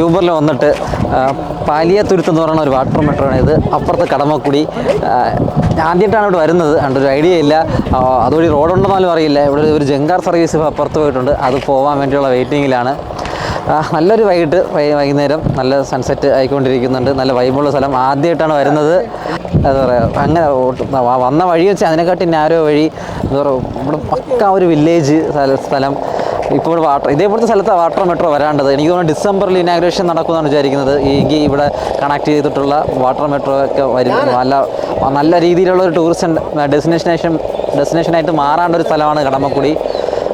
യൂബറിൽ വന്നിട്ട് പാലിയ പാലിയത്തുരുത്ത് എന്ന് പറയുന്ന ഒരു വാട്ടർ മെട്രോയാണ് ഇത്. അപ്പുറത്ത് കടമക്കുടി. ആദ്യമായിട്ടാണ് ഇവിടെ വരുന്നത്. അതുകൊണ്ട് ഒരു ഐഡിയ ഇല്ല. അതുവഴി റോഡുണ്ടെന്നാലും അറിയില്ല. ഇവിടെ ഒരു ജങ്കാർ സർവീസ് അപ്പുറത്ത് പോയിട്ടുണ്ട്. അത് പോകാൻ വേണ്ടിയുള്ള വെയിറ്റിങ്ങിലാണ് നല്ലൊരു വൈകിട്ട് വൈകുന്നേരം നല്ല സൺസെറ്റ് ആയിക്കൊണ്ടിരിക്കുന്നുണ്ട്. നല്ല വൈബുള്ള സ്ഥലം. ആദ്യമായിട്ടാണ് വരുന്നത്. എന്താ പറയുക അങ്ങനെ വന്ന വഴി വെച്ച് അതിനെക്കാട്ടി നാരോ വഴി. എന്താ പറയുക ഇവിടെ പക്ക ഒരു വില്ലേജ് സ്ഥലം. ഇപ്പോൾ വാട്ടർ ഇതേപോലത്തെ സ്ഥലത്ത് വാട്ടർ മെട്രോ വരാണ്ടത്. എനിക്ക് തോന്നുന്നു ഡിസംബറിൽ ഇനാഗ്രേഷൻ നടക്കുമെന്നാണ് വിചാരിക്കുന്നത്. എങ്കിൽ ഇവിടെ കണക്ട് ചെയ്തിട്ടുള്ള വാട്ടർ മെട്രോ ഒക്കെ വരും നല്ല നല്ല രീതിയിലുള്ള ഒരു ടൂറിസ്റ്റ് ഡെസ്റ്റിനേഷൻ ഡെസ്റ്റിനേഷനായിട്ട് മാറാണ്ട ഒരു സ്ഥലമാണ് കടമക്കുടി.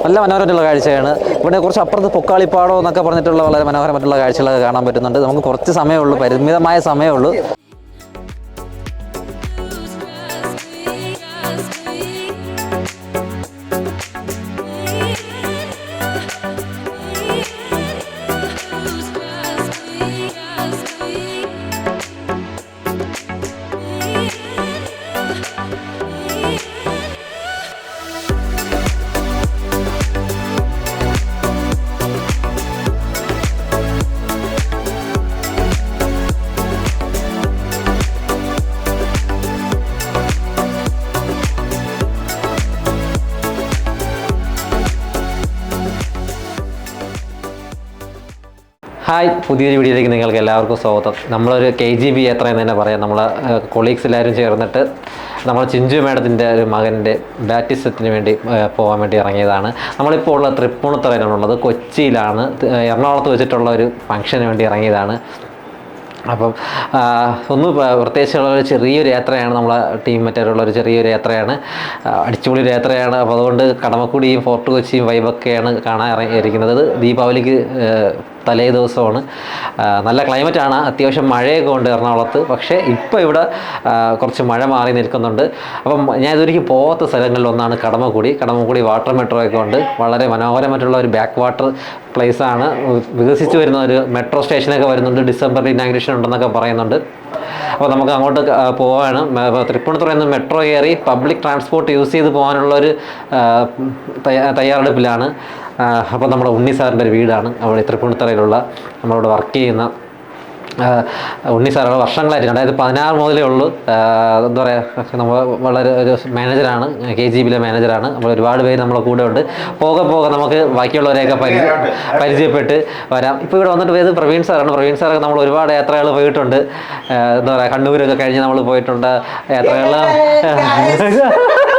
നല്ല മനോഹരമായിട്ടുള്ള കാഴ്ചയാണ്. ഇവിടെ കുറച്ച് അപ്പുറത്ത് പൊക്കാളിപ്പാടോ എന്നൊക്കെ പറഞ്ഞിട്ടുള്ള വളരെ മനോഹരമായിട്ടുള്ള കാഴ്ചകളൊക്കെ കാണാൻ പറ്റുന്നുണ്ട്. നമുക്ക് കുറച്ച് സമയമുള്ളൂ പരിമിതമായ സമയമുള്ളൂ ഹായ് പുതിയൊരു വീഡിയോയിലേക്ക് നിങ്ങൾക്ക് എല്ലാവർക്കും സ്വാഗതം. നമ്മളൊരു കെ ജി ബി എത്രയെന്ന് തന്നെ പറയാം. നമ്മൾ കൊളീഗ്സ് എല്ലാവരും ചേർന്നിട്ട് നമ്മൾ ചിഞ്ചു മേഡത്തിന്റെ ഒരു മകന്റെ ബാറ്റിസത്തിന് വേണ്ടി പോകാൻ വേണ്ടി ഇറങ്ങിയതാണ്. നമ്മളിപ്പോൾ ഉള്ള തൃപ്പൂണിത്തറയിലാണുള്ളത് കൊച്ചിയിലാണ്. എറണാകുളത്ത് വെച്ചിട്ടുള്ള ഒരു ഫംഗ്ഷന് വേണ്ടി ഇറങ്ങിയതാണ്. അപ്പം ഒന്ന് പ്രത്യേകിച്ചുള്ള ഒരു ചെറിയൊരു യാത്രയാണ് നമ്മളെ ടീം മറ്റുള്ള ഒരു ചെറിയൊരു യാത്രയാണ്. അടിച്ചുപൊളി ഒരു യാത്രയാണ്. അപ്പോൾ അതുകൊണ്ട് കടമക്കുടിയും ഫോർട്ട് കൊച്ചിയും വൈബൊക്കെയാണ് കാണാൻ ഇറങ്ങിയിരിക്കുന്നത് ദീപാവലിക്ക് തലേ ദിവസമാണ് നല്ല ക്ലൈമറ്റാണ്. അത്യാവശ്യം മഴയൊക്കെ ഉണ്ട് എറണാകുളത്ത്. പക്ഷേ ഇപ്പോൾ ഇവിടെ കുറച്ച് മഴ മാറി നിൽക്കുന്നുണ്ട്. അപ്പം ഞാൻ ഇതൊരിക്കലും പോകാത്ത സ്ഥലങ്ങളിലൊന്നാണ് കടമക്കുടി. കടമക്കുടി വാട്ടർ മെട്രോ ഒക്കെ ഉണ്ട്. വളരെ മനോഹരമായിട്ടുള്ള ഒരു ബാക്ക് വാട്ടർ പ്ലേസ് ആണ്. വികസിച്ച് വരുന്ന ഒരു മെട്രോ സ്റ്റേഷനൊക്കെ വരുന്നുണ്ട്. ഡിസംബറിൽ ഇനാഗ്രേഷൻ ഉണ്ടെന്നൊക്കെ പറയുന്നുണ്ട്. അപ്പോൾ നമുക്ക് അങ്ങോട്ട് പോവാണ്. തൃപ്പൂണിത്തുറയിൽ നിന്ന് മെട്രോ കയറി പബ്ലിക് ട്രാൻസ്പോർട്ട് യൂസ് ചെയ്ത് പോകാനുള്ള ഒരു തയ്യാറെടുപ്പിലാണ്. അപ്പോൾ നമ്മുടെ ഉണ്ണി സാറിന്റെ ഒരു വീടാണ്. അവിടെ തൃപ്പൂണിത്തറയിലുള്ള നമ്മളവിടെ വർക്ക് ചെയ്യുന്ന ഉണ്ണി സാറ് വർഷങ്ങളായിട്ട് അതായത് പതിനാറ് മുതലേ ഉള്ളൂ. എന്താ പറയുക നമ്മൾ വളരെ ഒരു മാനേജറാണ് കെ ജി ബിയിലെ മാനേജറാണ് നമ്മൾ ഒരുപാട് പേര് നമ്മളെ കൂടെ ഉണ്ട്. പോകെ പോകെ നമുക്ക് ബാക്കിയുള്ളവരെയൊക്കെ പരിചയ പരിചയപ്പെട്ട് വരാം. ഇപ്പോൾ ഇവിടെ വന്നിട്ട് പോയത് പ്രവീൺ സാറാണ്. പ്രവീൺ സാറൊക്കെ നമ്മൾ ഒരുപാട് യാത്രകൾ പോയിട്ടുണ്ട്. എന്താ പറയുക കണ്ണൂരൊക്കെ കഴിഞ്ഞ് നമ്മൾ പോയിട്ടുണ്ട്. യാത്രകൾ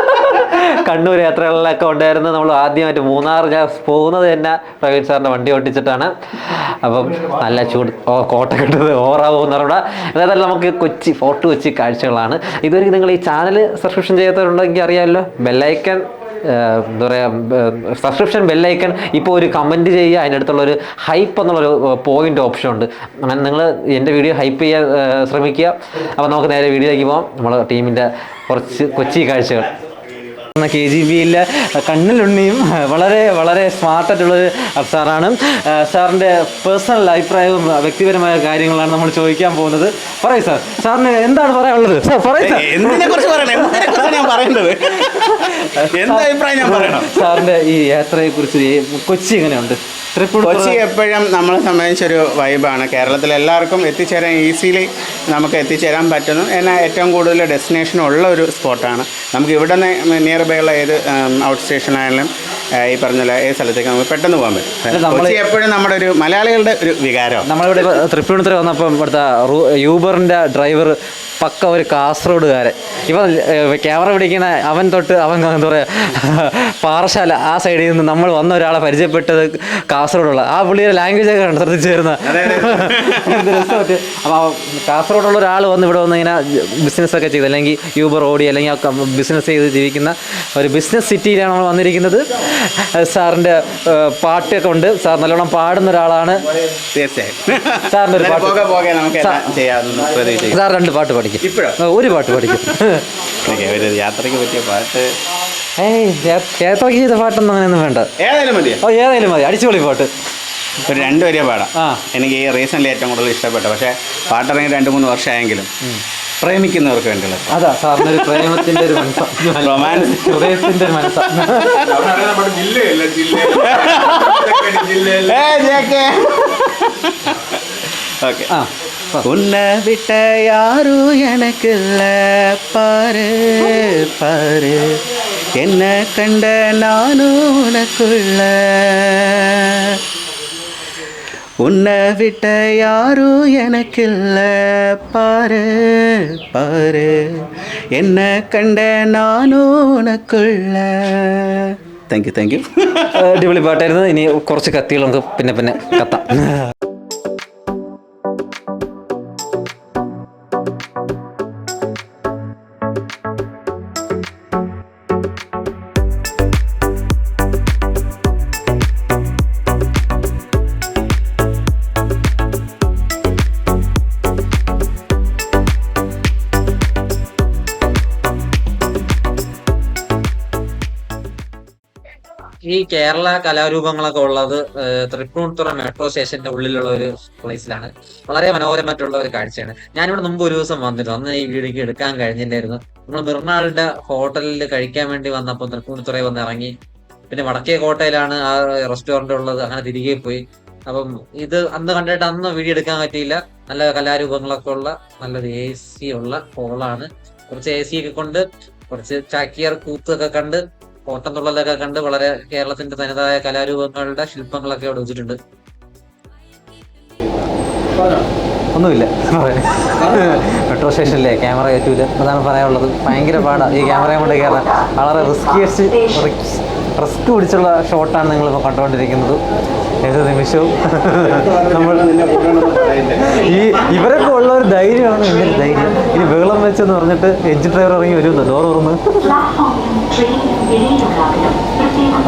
കണ്ണൂർ യാത്രകളിലൊക്കെ ഉണ്ടായിരുന്നു. നമ്മൾ ആദ്യമായിട്ട് മൂന്നാർ പോകുന്നത് തന്നെ പ്രവീൺ സാറിന്റെ വണ്ടി ഓട്ടിച്ചിട്ടാണ് അപ്പം നല്ല ചൂട്. ഓ കോട്ട കിട്ടുന്നത് ഓറാ പോകുന്നവരുടെ ഏതായാലും നമുക്ക് കൊച്ചി ഫോർട്ട് കൊച്ചി കാഴ്ചകളാണ്. ഇതുവരെ നിങ്ങൾ ഈ ചാനൽ സബ്സ്ക്രിപ്ഷൻ ചെയ്യാത്തവരുണ്ടെങ്കിൽ അറിയാമല്ലോ. ബെല്ലൈക്കൺ എന്താ പറയുക സബ്സ്ക്രിപ്ഷൻ ബെല്ലൈക്കൺ ഇപ്പോൾ ഒരു കമന്റ് ചെയ്യുക. അതിന്റെ അടുത്തുള്ള ഒരു ഹൈപ്പ് എന്നുള്ളൊരു പോയിന്റ് ഓപ്ഷൻ ഉണ്ട്. അങ്ങനെ നിങ്ങൾ എന്റെ വീഡിയോ ഹൈപ്പ് ചെയ്യാൻ ശ്രമിക്കുക. അപ്പോൾ നമുക്ക് നേരെ വീഡിയോയിലേക്ക് പോകാം നമ്മളെ ടീമിന്റെ കുറച്ച് കൊച്ചി കാഴ്ചകൾ. കെ ജി ബിയിലെ കണ്ണിലുണ്ണിയും വളരെ വളരെ സ്മാർട്ടായിട്ടുള്ളൊരു സാറാണ്. സാറിന്റെ പേഴ്സണൽ അഭിപ്രായവും വ്യക്തിപരമായ കാര്യങ്ങളാണ് നമ്മൾ ചോദിക്കാൻ പോകുന്നത്. പറയൂ സാർ. സാറിന് എന്താണ് പറയാനുള്ളത്? സാർ പറയൂ സാർ. എന്തിനെ കുറിച്ച് പറയണേ? ഞാൻ പറയേണ്ടത്? എന്ത് അഭിപ്രായം ഞാൻ പറയണം? സാറിന്റെ ഈ യാത്രയെ കുറിച്ച് കൊച്ചി എങ്ങനെയുണ്ട്? കൊച്ചി എപ്പോഴും നമ്മളെ സംബന്ധിച്ചൊരു വൈബാണ് കേരളത്തിൽ എല്ലാവർക്കും എത്തിച്ചേരാൻ ഈസിലി നമുക്ക് എത്തിച്ചേരാൻ പറ്റുന്നു. എന്നാൽ ഏറ്റവും കൂടുതൽ ഡെസ്റ്റിനേഷൻ ഉള്ള ഒരു സ്പോട്ടാണ് നമുക്ക് ഇവിടെ നിന്ന് നിയർ ബൈ ഉള്ള ഏത് ഔട്ട് സ്റ്റേഷൻ ആയാലും ഈ പറഞ്ഞ ഏത് സ്ഥലത്തേക്ക് നമുക്ക് പെട്ടെന്ന് പോകാൻ പറ്റും. കൊച്ചി എപ്പോഴും നമ്മുടെ ഒരു മലയാളികളുടെ ഒരു വികാരം നമ്മളിവിടെ തൃപ്പൂണിത്തുറ വന്നപ്പോൾ ഇവിടുത്തെ യൂബറിന്റെ ഡ്രൈവർ പക്ക ഒരു കാസർഗോഡുകാരൻ. ഇപ്പം ക്യാമറ പിടിക്കുന്ന അവൻ തൊട്ട് അവൻ എന്താ പറയുക പാറശാല ആ സൈഡിൽ നിന്ന് നമ്മൾ വന്ന ഒരാളെ പരിചയപ്പെട്ടത് കാസർഗോഡുള്ള. ആ പുള്ളിയുടെ ലാംഗ്വേജ് ഒക്കെ ശ്രദ്ധിച്ചു അപ്പോൾ കാസർഗോഡുള്ള ഒരാൾ വന്ന് ഇവിടെ വന്ന് ഇങ്ങനെ ബിസിനസ് ഒക്കെ ചെയ്ത്. അല്ലെങ്കിൽ യൂബർ ഓടി അല്ലെങ്കിൽ ബിസിനസ് ചെയ്ത് ജീവിക്കുന്ന ഒരു ബിസിനസ് സിറ്റിയിലാണ് നമ്മൾ വന്നിരിക്കുന്നത്. സാറിന്റെ പാട്ടൊക്കെ ഉണ്ട്. സാർ നല്ലോണം പാടുന്ന ഒരാളാണ്. തീർച്ചയായും. സാറിന്റെ ഒരു പാട്ട്. സാർ രണ്ട് പാട്ട് പഠിക്കും. ഒരു പാട്ട് പഠിക്കും. യാത്രയ്ക്ക് പറ്റിയ പാട്ട് ഏയ് കേരളയ്ക്ക് ചെയ്ത പാട്ടൊന്നും അങ്ങനെയൊന്നും വേണ്ട. ഏതായാലും മതിയോ ഓ ഏതായാലും മതി. അടിച്ചുപൊളി പാട്ട്. ഒരു രണ്ട് വരിയ പാടാം. ആ. എനിക്ക് ഈ റീസെന്റ്ലി ഏറ്റവും കൂടുതൽ ഇഷ്ടപ്പെട്ട പക്ഷേ പാട്ടിറങ്ങി രണ്ട് മൂന്ന് വർഷമായെങ്കിലും പ്രേമിക്കുന്നവർക്ക് വേണ്ടിയുള്ള അതാ സാറിന് ഒരു പ്രേമത്തിന്റെ ഒരു മനസ്സാ. റൊമാൻസ് ഹൃദയത്തിന്റെ ഒരു മനസ്സാ ஓகே ആ. உன்னை விட்ட யாரும் எனக்கு இல்லை பாரு பாரு என்ன கண்ட நானும் உனக்குள்ள உன்னை விட்ட யாரும் எனக்கு இல்லை பாரு பாரு என்ன கண்ட நானும் உனக்குள்ள താങ്ക് യു താങ്ക് യു അടിപൊളി പാട്ടായിരുന്നു ഇനി കുറച്ച് കത്തികൾ നമുക്ക് പിന്നെ പിന്നെ കത്താം കേരള കലാരൂപങ്ങളൊക്കെ ഉള്ളത് തൃപ്പൂണിത്തുറ മെട്രോ സ്റ്റേഷന്റെ ഉള്ളിലുള്ള ഒരു പ്ലേസിലാണ്. വളരെ മനോഹരമായിട്ടുള്ള ഒരു കാഴ്ചയാണ്. ഞാനിവിടെ മുമ്പ് ഒരു ദിവസം വന്നിരുന്നു. അന്ന് ഈ വീഡിയോക്ക് എടുക്കാൻ കഴിഞ്ഞില്ലായിരുന്നു. നമ്മൾ മിർണാളിന്റെ ഹോട്ടലിൽ കഴിക്കാൻ വേണ്ടി വന്നപ്പോൾ തൃപ്പൂണിത്തുറയിൽ വന്ന് ഇറങ്ങി. പിന്നെ വടക്കേ കോട്ടയിലാണ് ആ റെസ്റ്റോറന്റ് ഉള്ളത്. അങ്ങനെ തിരികെ പോയി. അപ്പം ഇത് അന്ന് കണ്ടിട്ട് അന്ന് വീഡിയോ എടുക്കാൻ പറ്റിയില്ല. നല്ല കലാരൂപങ്ങളൊക്കെ ഉള്ള നല്ലൊരു എ സി ഉള്ള ഹോളാണ് കുറച്ച് എ സി ഒക്കെ കൊണ്ട് കുറച്ച് ചാക്കിയർ കൂത്തൊക്കെ കണ്ട് ഓട്ടംതുള്ളലൊക്കെ കണ്ട് വളരെ കേരളത്തിന്റെ തനതായ കലാരൂപങ്ങളുടെ ശില്പങ്ങളൊക്കെ അവിടെ വെച്ചിട്ടുണ്ട്. ഒന്നുമില്ല. മെട്രോ സ്റ്റേഷനിലെ ക്യാമറ കയറ്റൂല. അതാണ് പറയാനുള്ളത്. ഭയങ്കര പാടാണ് ഈ ക്യാമറയും കൊണ്ട് കയറാൻ. വളരെ റിസ്കിയസ്റ്റ് റിസ്ക് പിടിച്ചുള്ള ഷോട്ടാണ് നിങ്ങളിപ്പോൾ കണ്ടുകൊണ്ടിരിക്കുന്നത്. ഏത് നിമിഷവും. നമ്മൾ ഈ ഇവരൊക്കെ ഉള്ള ഒരു ധൈര്യമാണ്. എന്തൊരു ധൈര്യം. ഇനി വെള്ളം വെച്ചെന്ന് പറഞ്ഞിട്ട് എഞ്ചിൻ ഡ്രൈവർ ഇറങ്ങി വരുന്നു ഡോർ തുറന്ന്.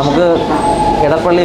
നമുക്ക് എടപ്പള്ളി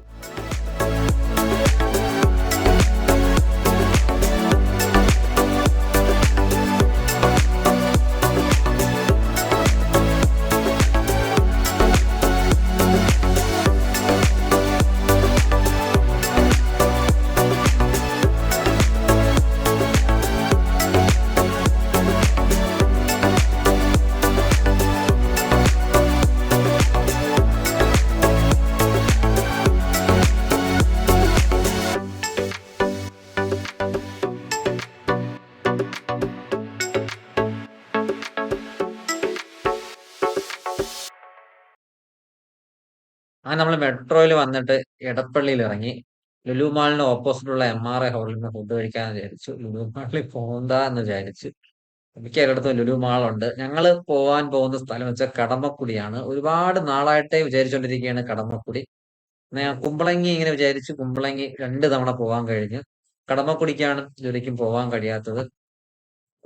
മെട്രോയിൽ വന്നിട്ട് എടപ്പള്ളിയിൽ ഇറങ്ങി. ലുലു മാളിന് ഓപ്പോസിറ്റുള്ള എം ആർ എ ഹോട്ടലിൽ നിന്ന് ഫുഡ് കഴിക്കാൻ വിചാരിച്ചു. ലുലു മാളിൽ പോകണ്ട എന്ന് വിചാരിച്ചു. മിക്ക എല്ലായിടത്തും ലുലു മാളുണ്ട്. ഞങ്ങൾ പോവാൻ പോകുന്ന സ്ഥലം വെച്ചാൽ കടമക്കുടിയാണ്. ഒരുപാട് നാളായിട്ടേ വിചാരിച്ചുകൊണ്ടിരിക്കുകയാണ് കടമക്കുടി. കുമ്പളങ്ങി ഇങ്ങനെ വിചാരിച്ചു കുമ്പളങ്ങി രണ്ട് തവണ പോകാൻ കഴിഞ്ഞു. കടമക്കുടിക്കാണ് ജോലിക്കും പോകാൻ കഴിയാത്തത്.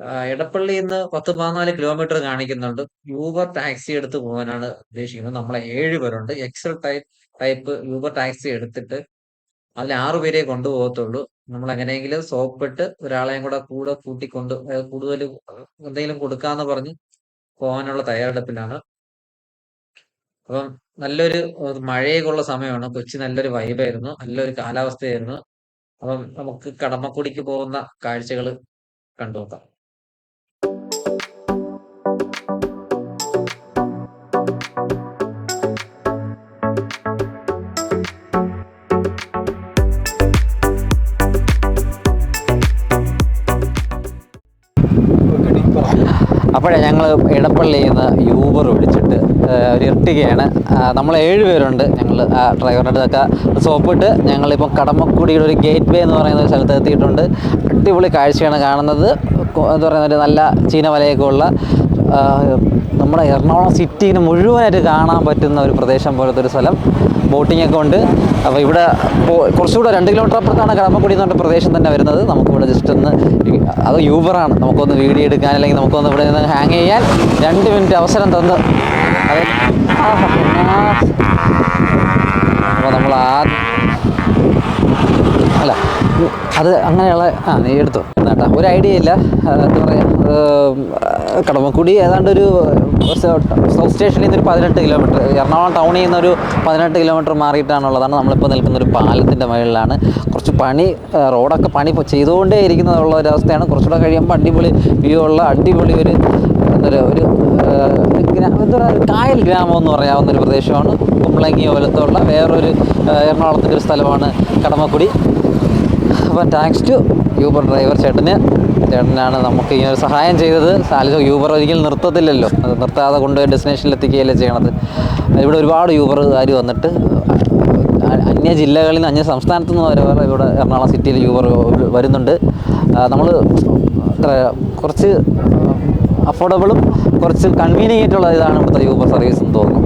ആ, എടപ്പള്ളിയിൽ നിന്ന് പത്ത് പതിനാല് കിലോമീറ്റർ കാണിക്കുന്നുണ്ട്. യൂബർ ടാക്സി എടുത്ത് പോകാനാണ് ഉദ്ദേശിക്കുന്നത്. നമ്മളെ ഏഴ് പേരുണ്ട്. XL type type Uber taxi എടുത്തിട്ട് അതിൽ ആറു പേരെ കൊണ്ടുപോകത്തുള്ളൂ. നമ്മൾ എങ്ങനെയെങ്കിലും സോപ്പിട്ട് ഒരാളെയും കൂടെ കൂടെ കൂട്ടിക്കൊണ്ട് കൂടുതൽ എന്തെങ്കിലും കൊടുക്കാന്ന് പറഞ്ഞ് പോകാനുള്ള തയ്യാറെടുപ്പിലാണ്. അപ്പം നല്ലൊരു മഴയൊക്കെയുള്ള സമയമാണ്. കൊച്ചി നല്ലൊരു വൈബായിരുന്നു നല്ലൊരു കാലാവസ്ഥയായിരുന്നു. അപ്പം നമുക്ക് കടമക്കുടിക്ക് പോകുന്ന കാഴ്ചകൾ കണ്ടു അപ്പോഴേ ഞങ്ങൾ ഇടപ്പള്ളിയിൽ നിന്ന് യൂബർ വിളിച്ചിട്ട് ഒരു ഇർട്ടികയാണ് നമ്മൾ ഏഴ് പേരുണ്ട്. ഞങ്ങൾ ആ ഡ്രൈവറിന്റെ അടുത്തൊക്കെ സോപ്പിട്ട് ഞങ്ങളിപ്പം കടമക്കുടിയുടെ ഒരു ഗേറ്റ് വേ എന്ന് പറയുന്ന ഒരു സ്ഥലത്ത് എത്തിയിട്ടുണ്ട്. അടിപൊളി കാഴ്ചയാണ് കാണുന്നത്. എന്താ പറയുന്ന ഒരു നല്ല ചീനവലയൊക്കെ ഉള്ള നമ്മുടെ എറണാകുളം സിറ്റിനെ മുഴുവനായിട്ട് കാണാൻ പറ്റുന്ന ഒരു പ്രദേശം പോലത്തെ ഒരു സ്ഥലം. ബോട്ടിംഗ് ഒക്കെ ഉണ്ട്. അപ്പോൾ ഇവിടെ കുറച്ചുകൂടെ രണ്ട് കിലോമീറ്റർ അപ്പുറത്താണ് കടമ്പക്കുടി എന്ന് പറഞ്ഞ പ്രദേശം തന്നെ വരുന്നത്. നമുക്കിവിടെ ജസ്റ്റ് ഒന്ന് അത് യൂബറാണ് നമുക്കൊന്ന് വീഡിയോ എടുക്കാൻ അല്ലെങ്കിൽ നമുക്കൊന്ന് ഇവിടെ നിന്ന് ഹാങ് ചെയ്യാൻ രണ്ട് മിനിറ്റ് അവസരം തന്ന്. അപ്പോൾ നമ്മൾ ആ അല്ല. അത് അങ്ങനെയുള്ള ആ നീ എടുത്തു. എന്നാട്ടാ ഒരു ഐഡിയ ഇല്ല. എന്താ പറയുക കടമക്കുടി ഏതാണ്ട് ഒരു സൗത്ത് സ്റ്റേഷനിൽ നിന്ന് ഒരു പതിനെട്ട് കിലോമീറ്റർ എറണാകുളം ടൗണിൽ നിന്ന് ഒരു പതിനെട്ട് കിലോമീറ്റർ മാറിയിട്ടാണുള്ളതാണ്. നമ്മളിപ്പോൾ നിൽക്കുന്ന ഒരു പാലത്തിന്റെ മുകളിലാണ്. കുറച്ച് പണി റോഡൊക്കെ പണി ചെയ്തുകൊണ്ടേ ഇരിക്കുന്നതുള്ള ഒരു അവസ്ഥയാണ് കുറച്ചുകൂടെ കഴിയുമ്പോൾ അടിപൊളി വ്യൂ ഉള്ള അടിപൊളി ഒരു എന്താ പറയുക ഒരു എന്താ പറയുക കായൽ ഗ്രാമം എന്ന് പറയാവുന്ന ഒരു പ്രദേശമാണ്. കുമ്പളങ്ങി പോലത്തുള്ള വേറൊരു എറണാകുളത്തിന്റെ ഒരു സ്ഥലമാണ് കടമക്കുടി. അപ്പം താങ്ക്സ് ടു യൂബർ ഡ്രൈവർ ചേട്ടന്. ചേട്ടനാണ് നമുക്ക് ഇങ്ങനെ ഒരു സഹായം ചെയ്തത്. സാലിജോ യൂബർ ഒരിക്കലും നിർത്തത്തില്ലല്ലോ. അത് നിർത്താതെ കൊണ്ടുപോയി ഡെസ്റ്റിനേഷനിൽ എത്തിക്കുകയല്ലേ ചെയ്യണത്. ഇവിടെ ഒരുപാട് യൂബറുകാർ വന്നിട്ട് അന്യ ജില്ലകളിൽ നിന്ന് അന്യ സംസ്ഥാനത്തു നിന്ന് വരെ വരെ ഇവിടെ എറണാകുളം സിറ്റിയിൽ യൂബർ വരുന്നുണ്ട്. നമ്മൾ കുറച്ച് അഫോർഡബിളും കുറച്ച് കൺവീനിയന്റ് ആയിട്ടുള്ള ഇതാണ് ഇവിടുത്തെ യൂബർ സർവീസ് എന്ന് തോന്നുന്നു.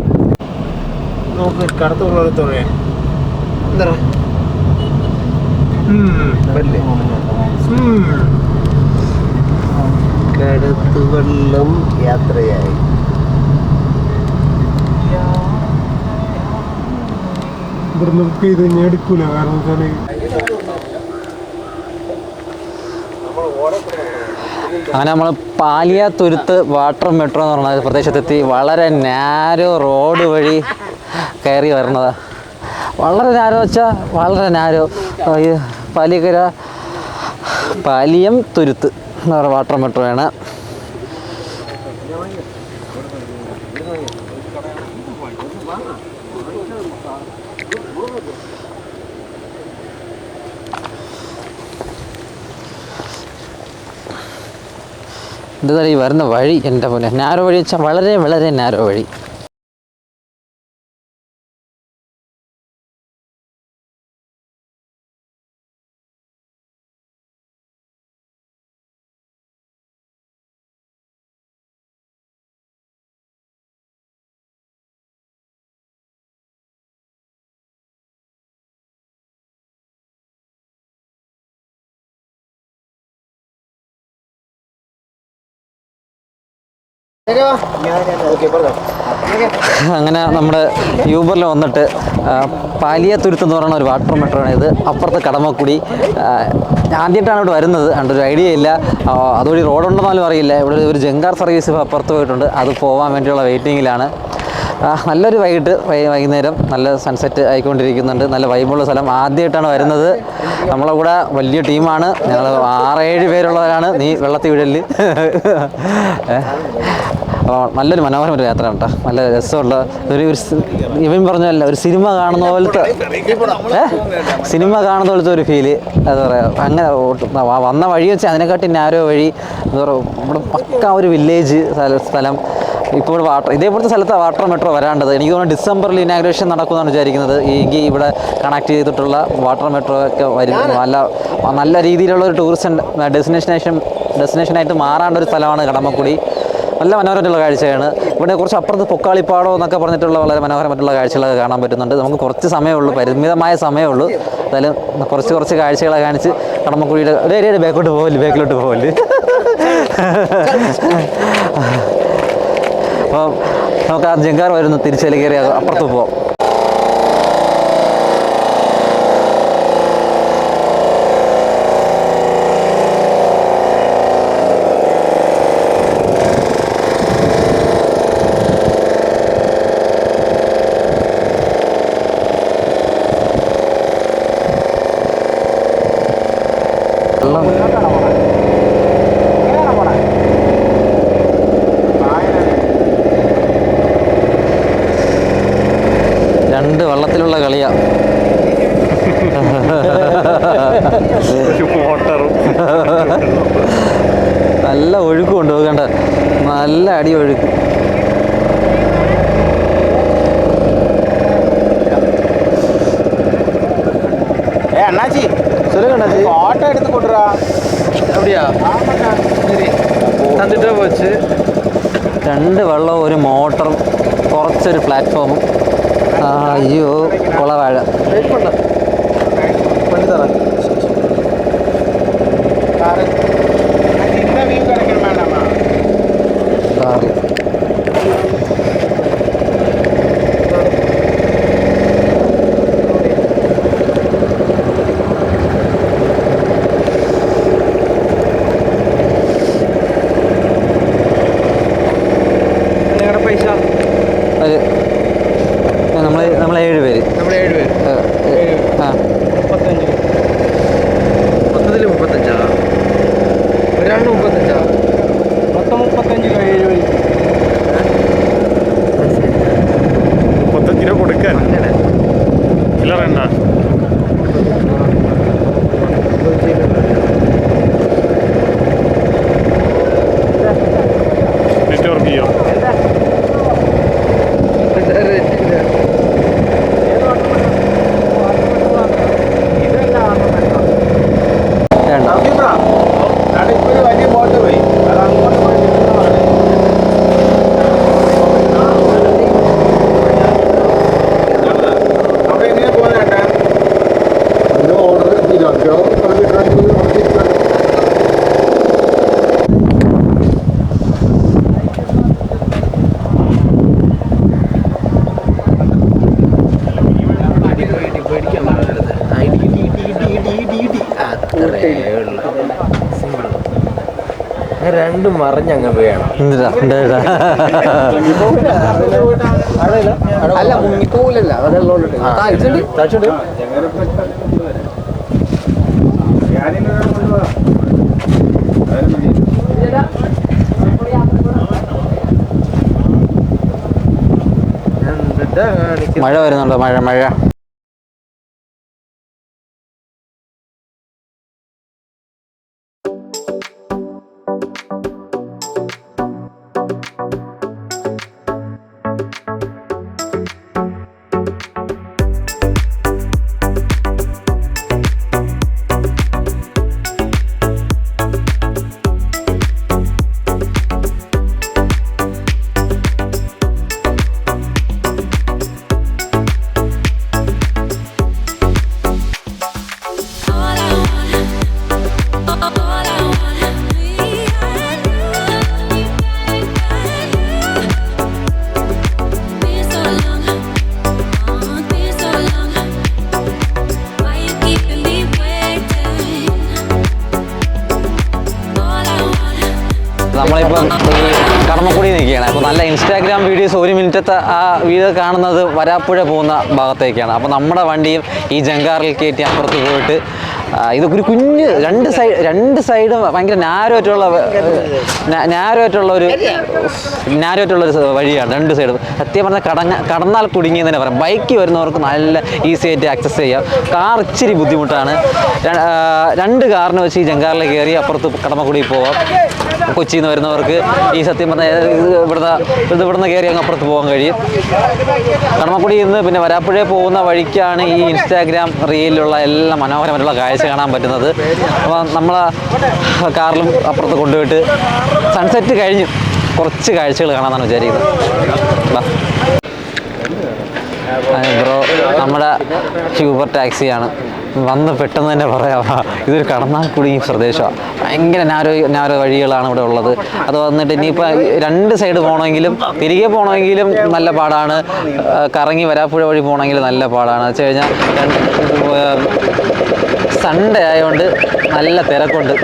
നോക്ക് കടത്തുള്ള എന്താ? കടുത്തു വെള്ളം യാത്രയായി. ഇവിടെ നമുക്ക് ഇത് ഇനി എടുക്കൂല. കാരണം വെച്ചാൽ അങ്ങനെ നമ്മൾ പാലിയ തുരുത്ത് വാട്ടർ മെട്രോ എന്ന് പറഞ്ഞ പ്രദേശത്തെത്തി വളരെ നാരോ റോഡ് വഴി കയറി വരുന്നത്. വളരെ നാരോ വെച്ചാൽ വളരെ നാരോ ഈ പാലിക്കര പാലിയം തുരുത്ത് എന്ന് പറയുന്ന വാട്ടർ മെട്രോ ആണ്. എന്താ ഈ വരുന്ന വഴി എന്റെ പോലെ നാരോ വഴി വെച്ചാൽ വളരെ വളരെ നാരോ വഴി. അങ്ങനെ നമ്മുടെ യൂബറിൽ വന്നിട്ട് പാലിയത്തുരുത്ത് എന്ന് പറയുന്ന ഒരു വാട്ടർ മെട്രോ ആണ് ഇത്. അപ്പുറത്തെ കടമക്കുടി. ആദ്യമായിട്ടാണ് ഇവിടെ വരുന്നത്. അതുകൊണ്ട് ഒരു ഐഡിയ ഇല്ല. അതുവഴി റോഡുണ്ടെന്നാലും അറിയില്ല. ഇവിടെ ഒരു ജങ്കാർ സർവീസ് അപ്പുറത്ത് പോയിട്ടുണ്ട്. അത് പോകാൻ വേണ്ടിയുള്ള വെയിറ്റിങ്ങിലാണ്. നല്ലൊരു വൈകിട്ട് വൈകുന്നേരം നല്ല സൺസെറ്റ് ആയിക്കൊണ്ടിരിക്കുന്നുണ്ട്. നല്ല വൈബുള്ള സ്ഥലം. ആദ്യമായിട്ടാണ് വരുന്നത്. നമ്മളെ കൂടെ വലിയ ടീമാണ്. ഞങ്ങൾ ആറേഴ് പേരുള്ളവരാണ്. നീ വെള്ളത്തിൽ വിടൽ. അപ്പോൾ നല്ലൊരു മനോഹരമൊരു യാത്ര കേട്ടോ. നല്ല രസമുള്ള ഒരു ഇവൻ പറഞ്ഞല്ല ഒരു സിനിമ കാണുന്ന പോലത്തെ സിനിമ കാണുന്ന പോലത്തെ ഒരു ഫീൽ എന്താ പറയുക അങ്ങനെ വന്ന വഴി വെച്ച് അതിനെക്കാട്ടി നാരോ വഴി എന്താ പറയുക ഇവിടെ പക്ക ഒരു വില്ലേജ് സ്ഥലം ഇപ്പോൾ വാട്ടർ ഇതേപോലത്തെ സ്ഥലത്ത് വാട്ടർ മെട്രോ വരാണ്ടത്. എനിക്ക് തോന്നുന്നു ഡിസംബറിൽ ഇനാഗ്രേഷൻ നടക്കുമെന്നാണ് വിചാരിക്കുന്നത്. എങ്കിൽ ഇവിടെ കണക്ട് ചെയ്തിട്ടുള്ള വാട്ടർ മെട്രോ ഒക്കെ വരും. നല്ല നല്ല രീതിയിലുള്ള ഒരു ടൂറിസ്റ്റ് ഡെസ്റ്റിനേഷൻ ഡെസ്റ്റിനേഷനായിട്ട് മാറേണ്ട ഒരു സ്ഥലമാണ് കടമക്കുടി. നല്ല മനോഹരമായിട്ടുള്ള കാഴ്ചയാണ്. ഇവിടെ കുറച്ച് അപ്പുറത്ത് പൊക്കാളിപ്പാടോ എന്നൊക്കെ പറഞ്ഞിട്ടുള്ള വളരെ മനോഹരമായിട്ടുള്ള കാഴ്ചകളൊക്കെ കാണാൻ പറ്റുന്നുണ്ട്. നമുക്ക് കുറച്ച് സമയമുള്ളൂ പരിമിതമായ സമയമുള്ളൂ എന്തായാലും കുറച്ച് കുറച്ച് കാഴ്ചകളെ കാണിച്ച് കടമക്കുഴിയുടെ ഒരു ഏരിയ ബാക്കോട്ട് പോകൽ ബാക്കിലോട്ട് പോകൽ അപ്പം നമുക്ക് ആ ജങ്കാർ വരുന്നു തിരിച്ചലി കയറി അപ്പുറത്ത് പോവാം. அண்ணாச்சி ஆட்டோ எடுத்து கொடுறா அப்படியா சரி தந்துட்டே போச்சு രണ്ട് വെള്ളവും ഒരു മോട്ടറും കുറച്ചൊരു പ്ലാറ്റ്ഫോമും ആ, അയ്യോ കുളവാഴ രണ്ടും മറിഞ്ഞങ്ങ് എന്താ അല്ല മുങ്ങിപ്പോലല്ല മഴ വരുന്നുണ്ടോ? മഴ മഴ. മിനിറ്റത്തെ ആ വീട് കാണുന്നത് വരാപ്പുഴ പോകുന്ന ഭാഗത്തേക്കാണ്. അപ്പോൾ നമ്മുടെ വണ്ടിയും ഈ ജങ്കാറിൽ കയറ്റി അപ്പുറത്ത് പോയിട്ട് ഇതൊക്കെ ഒരു കുഞ്ഞ് രണ്ട് സൈഡ് രണ്ട് സൈഡും ഭയങ്കര നാരോറ്റുള്ള നാരോറ്റുള്ള ഒരു നാരോറ്റുള്ള ഒരു വഴിയാണ് രണ്ട് സൈഡും. സത്യം പറഞ്ഞാൽ കടങ്ങ കടന്നാൽ കുടുങ്ങി തന്നെ പറയാം. ബൈക്ക് വരുന്നവർക്ക് നല്ല ഈസി ആയിട്ട് ആക്സസ് ചെയ്യാം. കാർ ഇച്ചിരി ബുദ്ധിമുട്ടാണ്. രണ്ട് കാറിന് വെച്ച് ഈ ജങ്കാറിൽ കയറി അപ്പുറത്ത് കടമക്കുടി പോവാം. കൊച്ചിയിൽ നിന്ന് വരുന്നവർക്ക് ഈ സത്യം പറഞ്ഞാൽ ഇവിടുന്ന് ഇത് ഇവിടുന്ന് കയറി അങ്ങ് അപ്പുറത്ത് പോകാൻ കഴിയും. കടമക്കുടിയിൽ നിന്ന് പിന്നെ വരാപ്പുഴ പോകുന്ന വഴിക്കാണ് ഈ ഇൻസ്റ്റാഗ്രാം റീലിലുള്ള എല്ലാ മനോഹരമായിട്ടുള്ള കാഴ്ച കാണാൻ പറ്റുന്നത്. അപ്പോൾ നമ്മൾ കാറിലും അപ്പുറത്ത് കൊണ്ടുപോയിട്ട് സൺസെറ്റ് കഴിഞ്ഞ് കുറച്ച് കാഴ്ചകൾ കാണാമെന്നാണ് വിചാരിക്കുന്നത്. ബ്രോ നമ്മുടെ ഹ്യൂബർ ടാക്സിയാണ് വന്ന് പെട്ടെന്ന് തന്നെ പറയാം ഇതൊരു കടന്നാൽ കുടുങ്ങി പ്രദേശമാണ്. ഭയങ്കര നാരോ നാരോ വഴികളാണ് ഇവിടെ ഉള്ളത്. അത് വന്നിട്ട് ഇനിയിപ്പോൾ രണ്ട് സൈഡ് പോകണമെങ്കിലും തിരികെ പോകണമെങ്കിലും നല്ല പാടാണ്. കറങ്ങി വരാപ്പുഴ വഴി പോകണമെങ്കിൽ നല്ല പാടാണ്. വെച്ച് കഴിഞ്ഞാൽ സൺഡേ ആയതുകൊണ്ട് നല്ല തിരക്കുണ്ട്.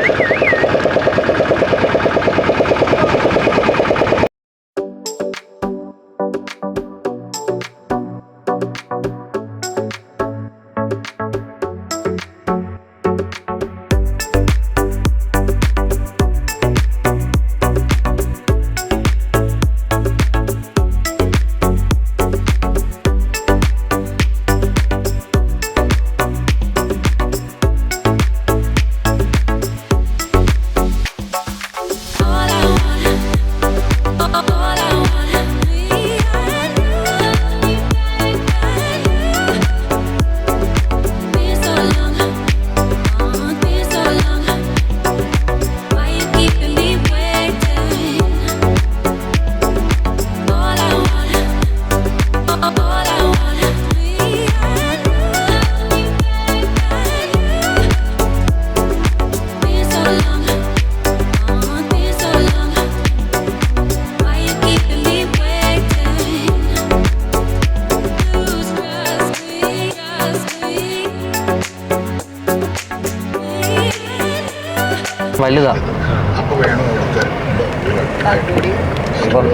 ഇപ്പം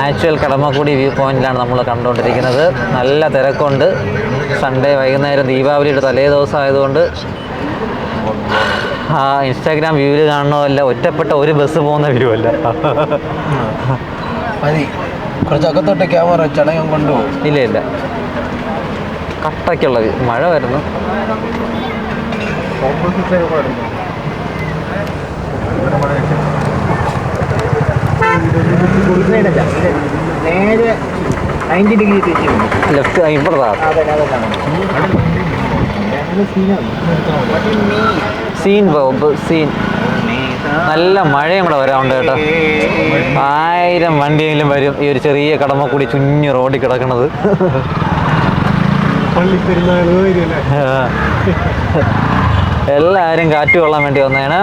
ആക്ച്വൽ കടമക്കുടി വ്യൂ പോയിന്റിലാണ് നമ്മൾ കണ്ടുകൊണ്ടിരിക്കുന്നത് നല്ല തിരക്കുണ്ട്. സൺഡേ വൈകുന്നേരം ദീപാവലിയുടെ തലേ ദിവസം ആയതുകൊണ്ട് ആ ഇൻസ്റ്റാഗ്രാം വ്യൂവിൽ കാണുന്നതല്ല ഒറ്റപ്പെട്ട ഒരു ബസ് പോകുന്ന വ്യൂ അല്ല. മതി. ക്യാമറ ചടങ്ങം കൊണ്ടുപോകും ഇല്ല ഇല്ല. കട്ടയ്ക്കുള്ള മഴ വരുന്നു. നേരെ നയന്റി ഡിഗ്രി തിരിച്ചു ലെഫ്റ്റ് ഇപ്പുറത്താ സീൻ സീൻ നല്ല മഴയും കൂടെ വരാറുണ്ട് കേട്ടോ. ആയിരം വണ്ടിയെങ്കിലും വരും. ഈ ഒരു ചെറിയ കടമ കൂടി ചുഞ്ഞു റോഡിൽ കിടക്കുന്നത് എല്ലാവരും കാറ്റ് കൊള്ളാൻ വേണ്ടി വന്നതാണ്.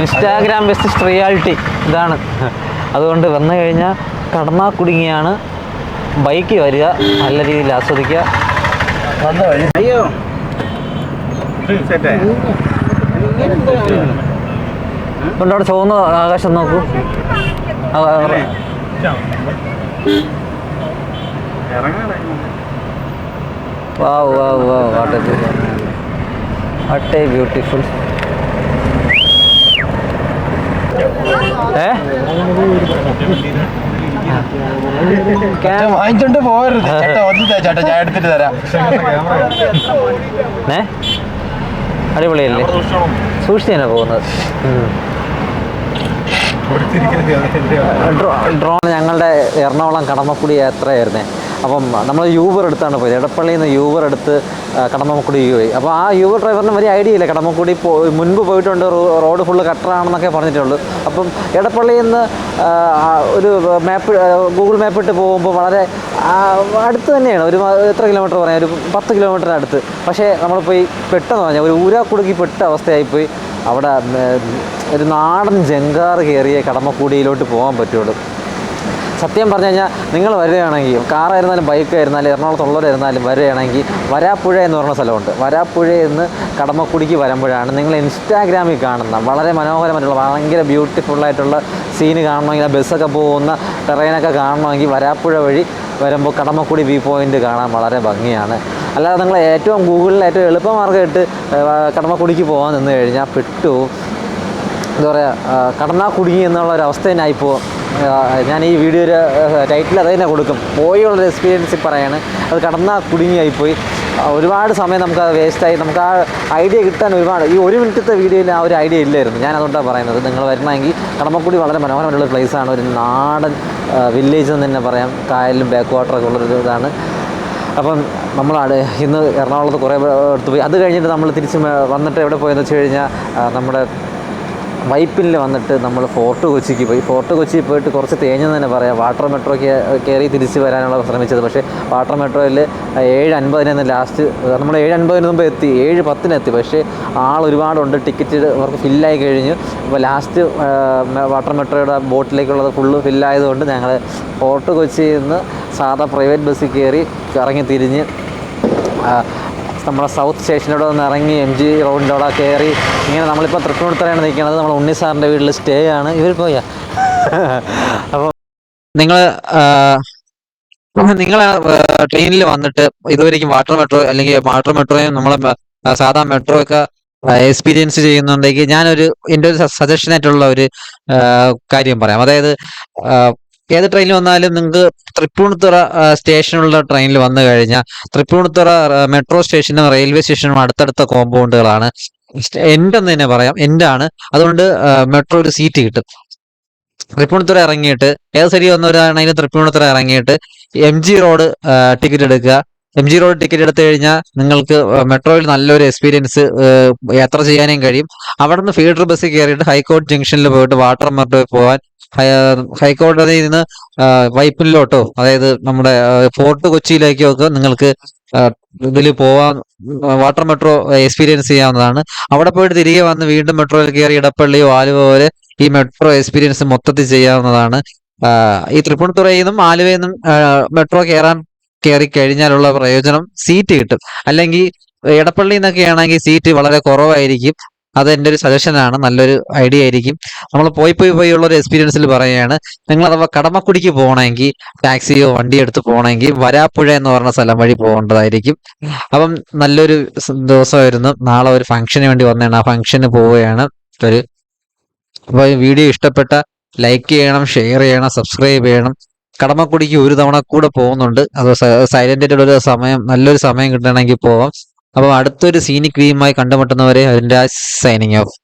Instagram best reality. ഇതാണ്. അതുകൊണ്ട് വന്നു കഴിഞ്ഞാൽ കടന്നാ കുടുങ്ങിയാണ് ബൈക്ക് വരിക നല്ല രീതിയിൽ ആസ്വദിക്കുക. അയ്യോ. അവിടെ ചുവന്ന ആകാശം നോക്കൂ. Wow wow wow. What a beautiful ഏ? വാങ്ങിച്ചോണ്ട് പോകരുത് ചേട്ടാ ഒന്ന് ചേട്ടാ ഞാൻ എടുത്തിട്ട് തരാം. ഏ? അടിപൊളിയല്ലേ? സൂക്ഷിച്ചാ പോകുന്നത്. ഡ്രോൺ ഞങ്ങളുടെ എറണാകുളം കടമക്കുടി യാത്രയായിരുന്നേ. അപ്പം നമ്മൾ യൂബർ എടുത്താണ് പോയത്. എടപ്പള്ളിയിൽ നിന്ന് യൂബർ എടുത്ത് കടമക്കുടി പോയി. അപ്പോൾ ആ യൂബർ ഡ്രൈവറിന് വലിയ ഐഡിയ ഇല്ല. കടമക്കുടി പോയി മുൻപ് പോയിട്ടുണ്ട്. റോഡ് ഫുള്ള് കട്ടറാണെന്നൊക്കെ പറഞ്ഞിട്ടുള്ളൂ. അപ്പം എടപ്പള്ളിയിൽ നിന്ന് ഒരു മാപ്പ് ഗൂഗിൾ മാപ്പ് ഇട്ട് പോകുമ്പോൾ വളരെ അടുത്ത് തന്നെയാണ്. ഒരു എത്ര കിലോമീറ്റർ പറയാം? ഒരു പത്ത് കിലോമീറ്റർ അടുത്ത്. പക്ഷേ നമ്മൾ പോയി പെട്ടെന്ന് പറഞ്ഞാൽ ഒരു ഊരാക്കുടുക്കി പെട്ട അവസ്ഥയായിപ്പോയി അവിടെ ഒരു നാടൻ ജങ്കാർ കയറിയ കടമക്കൂടിയിലോട്ട് പോകാൻ പറ്റുള്ളൂ. സത്യം പറഞ്ഞു കഴിഞ്ഞാൽ നിങ്ങൾ വരികയാണെങ്കിൽ കാറായിരുന്നാലും ബൈക്കായിരുന്നാലും എറണാകുളത്തുള്ളവരായിരുന്നാലും വരികയാണെങ്കിൽ വരാപ്പുഴ എന്ന് പറഞ്ഞ സ്ഥലമുണ്ട്. വരാപ്പുഴയിൽ നിന്ന് കടമക്കുടിക്ക് വരുമ്പോഴാണ് നിങ്ങൾ ഇൻസ്റ്റാഗ്രാമിൽ കാണുന്ന വളരെ മനോഹരമായിട്ടുള്ള ഭയങ്കര ബ്യൂട്ടിഫുള്ളായിട്ടുള്ള സീന് കാണണമെങ്കിൽ ആ ബസ്സൊക്കെ പോകുന്ന ട്രെയിനൊക്കെ കാണണമെങ്കിൽ വരാപ്പുഴ വഴി വരുമ്പോൾ കടമക്കുടി വ്യൂ പോയിന്റ് കാണാൻ വളരെ ഭംഗിയാണ്. അല്ലാതെ നിങ്ങൾ ഏറ്റവും ഗൂഗിളിൽ ഏറ്റവും എളുപ്പമാർഗമായിട്ട് കടമക്കുടിക്ക് പോകാൻ നിന്ന് കഴിഞ്ഞാൽ പെട്ടു. എന്താ പറയുക കടന്നാ കുടുങ്ങി എന്നുള്ള ഒരു അവസ്ഥ തന്നെ ഇപ്പോൾ ഞാൻ ഈ വീഡിയോയുടെ ടൈറ്റിൽ അത് തന്നെ കൊടുക്കും. പോയുള്ള എക്സ്പീരിയൻസ് പറയാണ്. അത് കടന്നാൽ കുടുങ്ങിയായിപ്പോയി. പോയി ഒരുപാട് സമയം നമുക്ക് അത് വേസ്റ്റായി നമുക്ക് ആ ഐഡിയ കിട്ടാൻ ഒരുപാട് ഈ ഒരു മിനിറ്റത്തെ വീഡിയോയിൽ ആ ഒരു ഐഡിയ ഇല്ലായിരുന്നു. ഞാൻ അതുകൊണ്ടാണ് പറയുന്നത്. നിങ്ങൾ വരണമെങ്കിൽ കടമക്കുടി വളരെ മനോഹരമായിട്ടുള്ള പ്ലേസാണ് ഒരു നാടൻ വില്ലേജ് എന്ന് തന്നെ പറയാം. കായലും ബാക്ക് വാട്ടറൊക്കെ ഉള്ളൊരു ഇതാണ്. അപ്പം നമ്മൾ ഇന്ന് എറണാകുളത്ത് കുറേ എടുത്ത് പോയി. അത് കഴിഞ്ഞിട്ട് നമ്മൾ തിരിച്ച് വന്നിട്ട് എവിടെ പോയെന്ന് വെച്ച് കഴിഞ്ഞാൽ നമ്മുടെ വൈപ്പിനിൽ വന്നിട്ട് നമ്മൾ ഫോർട്ട് കൊച്ചിക്ക് പോയി. ഫോർട്ട് കൊച്ചി പോയിട്ട് കുറച്ച് തേഞ്ഞെന്ന് തന്നെ പറയാം. വാട്ടർ മെട്രോ കയറി തിരിച്ച് വരാനുള്ള ശ്രമിച്ചത്. പക്ഷേ വാട്ടർ മെട്രോയിൽ ഏഴ് അൻപതിനെന്ന് ലാസ്റ്റ് നമ്മൾ ഏഴ് അൻപതിന് മുമ്പ് എത്തി. ഏഴ് പത്തിനെത്തി പക്ഷേ ആൾ ഒരുപാടുണ്ട്. ടിക്കറ്റ് അവർക്ക് ഫില്ലായി കഴിഞ്ഞു. അപ്പോൾ ലാസ്റ്റ് വാട്ടർ മെട്രോയുടെ ബോട്ടിലേക്കുള്ളത് ഫുള്ള് ഫില്ലായതുകൊണ്ട് ഞങ്ങൾ ഫോർട്ട് കൊച്ചിയിൽ നിന്ന് സാധാ പ്രൈവറ്റ് ബസ്സിൽ കയറി ഇറങ്ങി തിരിഞ്ഞ് നമ്മുടെ സൗത്ത് സ്റ്റേഷനിലൂടെ ഒന്ന് ഇറങ്ങി എം ജി അവിടെ കയറി ഇങ്ങനെ നമ്മളിപ്പോൾ തൃപ്പൂണിത്തറയാണ് നിൽക്കുന്നത്. നമ്മൾ ഉണ്ണി സാറിന്റെ വീട്ടിൽ സ്റ്റേ ആണ്. ഇവർ പോയാ. അപ്പോൾ നിങ്ങൾ നിങ്ങൾ ട്രെയിനിൽ വന്നിട്ട് ഇതുവരെയും വാട്ടർ മെട്രോ അല്ലെങ്കിൽ വാട്ടർ മെട്രോയും നമ്മളെ സാധാ മെട്രോ ഒക്കെ എക്സ്പീരിയൻസ് ചെയ്യുന്നുണ്ടെങ്കിൽ ഞാനൊരു എന്റെ ഒരു സജഷൻ ആയിട്ടുള്ള ഒരു കാര്യം പറയാം. അതായത് ഏത് ട്രെയിനിൽ വന്നാലും നിങ്ങൾക്ക് തൃപ്പൂണിത്തുറ സ്റ്റേഷനുള്ള ട്രെയിനിൽ വന്നു കഴിഞ്ഞാൽ തൃപ്പൂണിത്തുറ മെട്രോ സ്റ്റേഷനും റെയിൽവേ സ്റ്റേഷനും അടുത്തടുത്ത കോമ്പൗണ്ടുകളാണ് എന്റെ തന്നെ പറയാം. എന്റെ ആണ്. അതുകൊണ്ട് മെട്രോ ഒരു സീറ്റ് കിട്ടും. തൃപ്പൂണിത്തുറ ഇറങ്ങിയിട്ട് ഏത് സൈഡിൽ വന്നവരാണെങ്കിലും തൃപ്പൂണിത്തുറ ഇറങ്ങിയിട്ട് എം ജി റോഡ് ടിക്കറ്റ് എടുക്കുക. എം ജി റോഡ് ടിക്കറ്റ് എടുത്തു കഴിഞ്ഞാൽ നിങ്ങൾക്ക് മെട്രോയിൽ നല്ലൊരു എക്സ്പീരിയൻസ് യാത്ര ചെയ്യാനും കഴിയും. അവിടെ നിന്ന് ഫീഡർ ബസ്സിൽ കയറിയിട്ട് ഹൈക്കോടതി ജംഗ്ഷനിൽ പോയിട്ട് വാട്ടർ മെട്രോയിൽ പോകാൻ ഹൈക്കോടതിയിൽ നിന്ന് വൈപ്പിലോട്ടോ അതായത് നമ്മുടെ ഫോർട്ട് കൊച്ചിയിലേക്കോ ഒക്കെ നിങ്ങൾക്ക് ഇതിൽ പോവാൻ വാട്ടർ മെട്രോ എക്സ്പീരിയൻസ് ചെയ്യാവുന്നതാണ്. അവിടെ പോയിട്ട് തിരികെ വന്ന് വീണ്ടും മെട്രോയിൽ കയറി ഇടപ്പള്ളിയോ ആലുവ പോലെ ഈ മെട്രോ എക്സ്പീരിയൻസ് മൊത്തത്തിൽ ചെയ്യാവുന്നതാണ്. ഈ തൃപ്പൂണിത്തുറയിൽ നിന്നും ആലുവയിൽ നിന്നും മെട്രോ കയറാൻ കയറി കഴിഞ്ഞാലുള്ള പ്രയോജനം സീറ്റ് കിട്ടും. അല്ലെങ്കിൽ എടപ്പള്ളി നിന്നൊക്കെ ആണെങ്കിൽ സീറ്റ് വളരെ കുറവായിരിക്കും. അത് എന്റെ ഒരു സജഷനാണ് നല്ലൊരു ഐഡിയ ആയിരിക്കും. നമ്മൾ പോയി പോയി പോയി ഉള്ള ഒരു എക്സ്പീരിയൻസിൽ പറയുകയാണ്. നിങ്ങൾ അഥവാ കടമക്കുടിക്ക് പോകണമെങ്കിൽ ടാക്സിയോ വണ്ടി എടുത്ത് പോകണമെങ്കിൽ വരാപ്പുഴ എന്ന് പറഞ്ഞ സ്ഥലം വഴി പോകേണ്ടതായിരിക്കും. അപ്പം നല്ലൊരു ദിവസമായിരുന്നു. നാളെ ഒരു ഫംഗ്ഷന് വേണ്ടി വന്നതാണ്. ആ ഫംഗ്ഷന് പോവുകയാണ്. ഒരു അപ്പോൾ വീഡിയോ ഇഷ്ടപ്പെട്ട ലൈക്ക് ചെയ്യണം ഷെയർ ചെയ്യണം സബ്സ്ക്രൈബ് ചെയ്യണം. കടമക്കുടിക്ക് ഒരു തവണ കൂടെ പോകുന്നുണ്ട്. അത് സൈലന്റ് ആയിട്ടുള്ള ഒരു സമയം നല്ലൊരു സമയം കിട്ടണമെങ്കിൽ പോവാം. അപ്പോൾ അടുത്തൊരു സീനിക് വ്യൂയുമായി കണ്ടുമുട്ടുന്നവരെ അതിന്റെ സൈനിങ് ഓഫ്